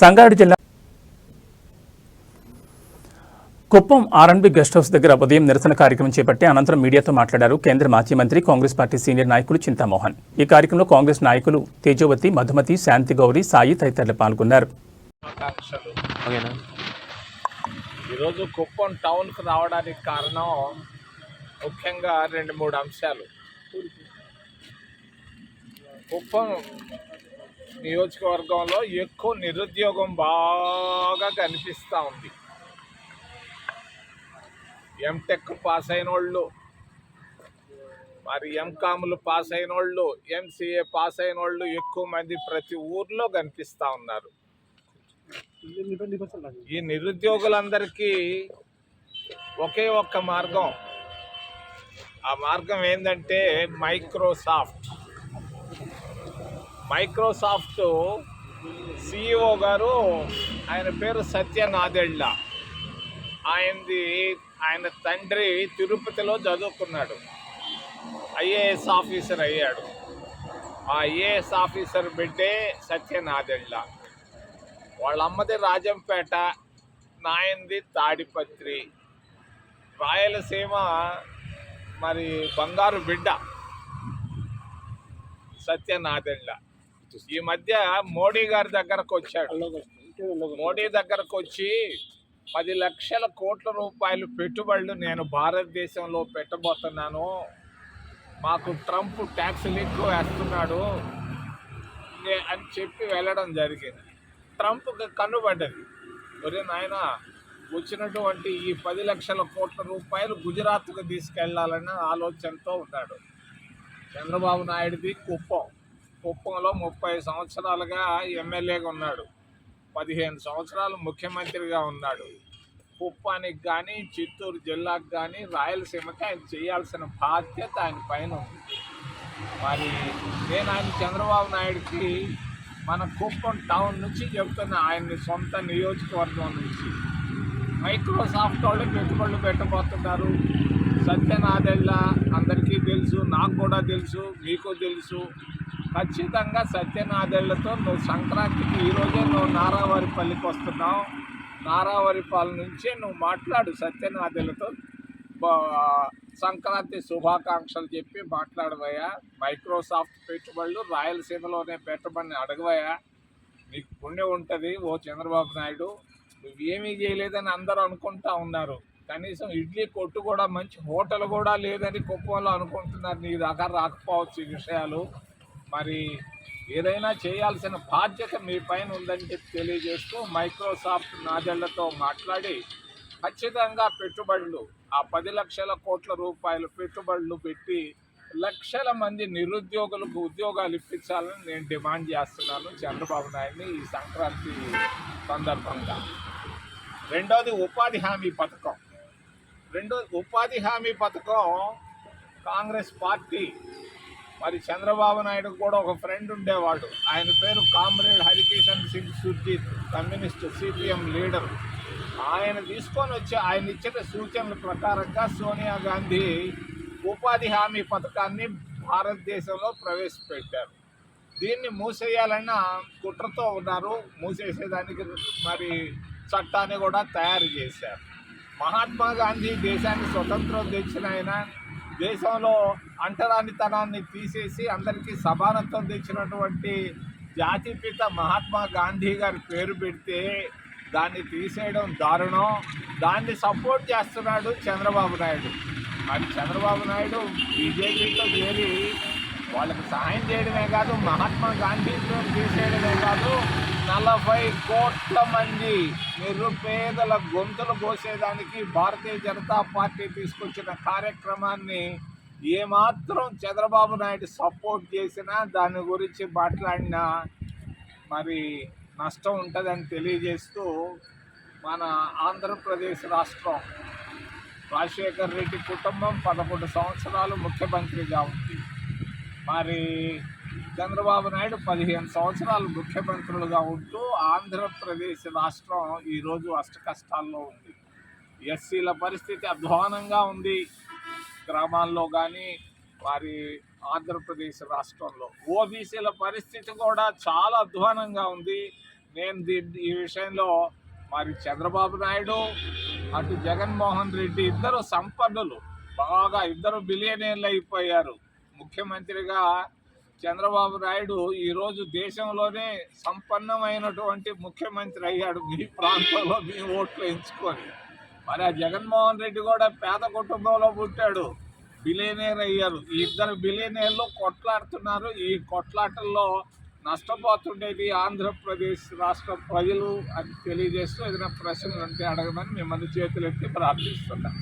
సంగారెడ్డి జిల్లా Kuppam R&B guest house దగ్గర ఉదయం నిరసన కార్యక్రమం చేపట్టి అనంతరం మీడియాతో మాట్లాడారు కేంద్ర మాజీ మంత్రి కాంగ్రెస్ పార్టీ సీనియర్ నాయకులు చింతామోహన్. ఈ కార్యక్రమంలో కాంగ్రెస్ నాయకులు తేజోవతి మధుమతి శాంతి గౌరి సాయి తదితరులు పాల్గొన్నారు. ఈరోజు కుప్పం టౌన్కు రావడానికి కారణం ముఖ్యంగా రెండు మూడు అంశాలు. కుప్పం నియోజకవర్గంలో ఎక్కువ నిరుద్యోగం బాగా కనిపిస్తూ ఉంది. ఎంటెక్ పాస్ అయిన వాళ్ళు మరి ఎంకాములు పాస్ అయిన వాళ్ళు ఎంసీఏ పాస్ అయిన వాళ్ళు ఎక్కువ మంది ప్రతి ఊర్లో కనిపిస్తూ ఉన్నారు. ఈ నిరుద్యోగులందరికీ ఒకే ఒక్క మార్గం. ఆ మార్గం ఏంటంటే మైక్రోసాఫ్ట్. మైక్రోసాఫ్ట్ సిఇఓ గారు ఆయన పేరు సత్య నాదెళ్ళ. ఆయనది ఆయన తండ్రి తిరుపతిలో చదువుకున్నాడు. ఐఏఎస్ ఆఫీసర్ అయ్యాడు. ఆ ఐఏఎస్ ఆఫీసర్ బిడ్డే సత్య నాదెళ్ళ. వాళ్ళ అమ్మది రాజంపేట నాయంది తాడిపత్రి. రాయలసీమ మరి బంగారు బిడ్డ సత్యనాథెళ్ళ ఈ మధ్య మోడీ గారి దగ్గరకు వచ్చాడు. మోడీ దగ్గరకు వచ్చి పది లక్షల కోట్ల రూపాయలు పెట్టుబడులు నేను భారతదేశంలో పెట్టబోతున్నాను. మాకు ట్రంప్ ట్యాక్స్ ఎక్కువ వేస్తున్నాడు నే- అని చెప్పి వెళ్ళడం జరిగింది. ట్రంప్కి కనుబడ్డది ఒరే నాయన వచ్చినటువంటి ఈ పది లక్షల కోట్ల రూపాయలు గుజరాత్కు తీసుకెళ్ళాలన్న ఆలోచనతో ఉన్నాడు. చంద్రబాబు నాయుడుది కుప్పం. కుప్పంలో ముప్పై సంవత్సరాలుగా ఎమ్మెల్యేగా ఉన్నాడు. పదిహేను సంవత్సరాలు ముఖ్యమంత్రిగా ఉన్నాడు. కుప్పానికి కానీ చిత్తూరు జిల్లాకు కానీ రాయలసీమకి ఆయన చేయాల్సిన బాధ్యత ఆయన పైన ఉంది. మరి నేను ఆయన చంద్రబాబు నాయుడుకి మన కుప్పం టౌన్ నుంచి చెప్తున్నా ఆయన్ని సొంత నియోజకవర్గం నుంచి. మైక్రోసాఫ్ట్ వాళ్ళు పెట్టుబడులు పెట్టబోతున్నారు. సత్యనాథెళ్ళ అందరికీ తెలుసు నాకు కూడా తెలుసు మీకు తెలుసు. ఖచ్చితంగా సత్యనాదెళ్ళతో నువ్వు సంక్రాంతికి ఈరోజే నువ్వు నారావారిపల్లికి వస్తున్నావు. నారావారిపల్లి నుంచే నువ్వు మాట్లాడు సత్యనాదెళ్ళతో సంక్రాంతి శుభాకాంక్షలు చెప్పి మాట్లాడవయ్యా. మైక్రోసాఫ్ట్ పెట్టుబడులు రాయలసీమలోనే పెట్టమని అడగవయ్యా. నీకు పుణ్యం ఉంటుంది ఓ చంద్రబాబు నాయుడు. నువ్వేమీ చేయలేదని అందరూ అనుకుంటా ఉన్నారు. కనీసం ఇడ్లీ కొట్టు కూడా మంచి హోటల్ కూడా లేదని కుప్పంలో అనుకుంటున్నారు. నీ దగ్గర రాకపోవచ్చు ఈ విషయాలు. మరి ఏదైనా చేయాల్సిన బాధ్యత మీ పైన ఉందని చెప్పి తెలియజేస్తూ మైక్రోసాఫ్ట్ నాదళ్ళతో మాట్లాడి ఖచ్చితంగా పెట్టుబడులు ఆ పది లక్షల కోట్ల రూపాయలు పెట్టుబడులు పెట్టి లక్షల మంది నిరుద్యోగులకు ఉద్యోగాలు ఇప్పించాలని నేను డిమాండ్ చేస్తున్నాను చంద్రబాబు నాయుడిని ఈ సంక్రాంతి సందర్భంగా. రెండోది ఉపాధి హామీ పథకం. రెండోది ఉపాధి హామీ పథకం కాంగ్రెస్ పార్టీ మరి చంద్రబాబు నాయుడు కూడా ఒక ఫ్రెండ్ ఉండేవాడు. ఆయన పేరు comrade Harkishan Singh Surjeet communist CPM leader. ఆయన తీసుకొని వచ్చి ఆయన ఇచ్చిన సూచనల ప్రకారంగా సోనియా గాంధీ ఉపాధి హామీ పథకాన్ని భారతదేశంలో ప్రవేశపెట్టారు. దీన్ని మూసేయాలన్న కుట్రతో ఉన్నారు. మూసేసేదానికి మరి చట్టాన్ని కూడా తయారు చేశారు. మహాత్మా గాంధీ దేశాన్ని స్వతంత్రం తెచ్చిన ఆయన దేశంలో అంటరానితనాన్ని తీసేసి అందరికీ సమానత్వం తెచ్చినటువంటి జాతిపిత మహాత్మా గాంధీ గారి పేరు పెడితే దాన్ని తీసేయడం దారుణం. దాన్ని సపోర్ట్ చేస్తున్నాడు చంద్రబాబు నాయుడు. మరి చంద్రబాబు నాయుడు బీజేపీతో చేరి వాళ్ళకి సహాయం చేయడమే కాదు మహాత్మా గాంధీతో తీసేయడమే కాదు నలభై కోట్ల మంది నిరుపేదల గొంతులు కోసేదానికి భారతీయ జనతా పార్టీ తీసుకొచ్చిన కార్యక్రమాన్ని ఏమాత్రం చంద్రబాబు నాయుడు సపోర్ట్ చేసినా దాని గురించి మాట్లాడినా మరి నష్టం ఉంటుందని తెలియజేస్తూ మన ఆంధ్రప్రదేశ్ రాష్ట్రం రాజశేఖర్ రెడ్డి కుటుంబం పదకొండు సంవత్సరాలు ముఖ్యమంత్రిగా ఉంది. మరి చంద్రబాబు నాయుడు పదిహేను సంవత్సరాలు ముఖ్యమంత్రులుగా ఉంటూ ఆంధ్రప్రదేశ్ రాష్ట్రం ఈరోజు అష్టకష్టాల్లో ఉంది. ఎస్సీల పరిస్థితి అధ్వానంగా ఉంది. గ్రామాల్లో కానీ వారి ఆంధ్రప్రదేశ్ రాష్ట్రంలో. ఓబీసీల పరిస్థితి కూడా చాలా అధ్వానంగా ఉంది. నేను దీన్ని ఈ విషయంలో మరి చంద్రబాబు నాయుడు అటు జగన్మోహన్ రెడ్డి ఇద్దరు సంపన్నులు. బాగా ఇద్దరు బిలియనీర్లు అయిపోయారు. ముఖ్యమంత్రిగా చంద్రబాబు నాయుడు ఈరోజు దేశంలోనే సంపన్నమైనటువంటి ముఖ్యమంత్రి అయ్యాడు. మీ ప్రాంతంలో మీ ఓట్లు ఎంచుకొని. మరి ఆ జగన్మోహన్ రెడ్డి కూడా పేద కుటుంబంలో పుట్టాడు. బిలియనీర్ అయ్యారు. ఈ ఇద్దరు బిలియనీర్లు కొట్లాడుతున్నారు. ఈ కొట్లాటల్లో నష్టపోతుండేది ఆంధ్రప్రదేశ్ రాష్ట్ర ప్రజలు అని తెలియజేస్తూ ఏదైనా ప్రశ్నలు ఉంటే అడగమని మిమ్మల్ని చేతులెత్తి ప్రార్థిస్తున్నాను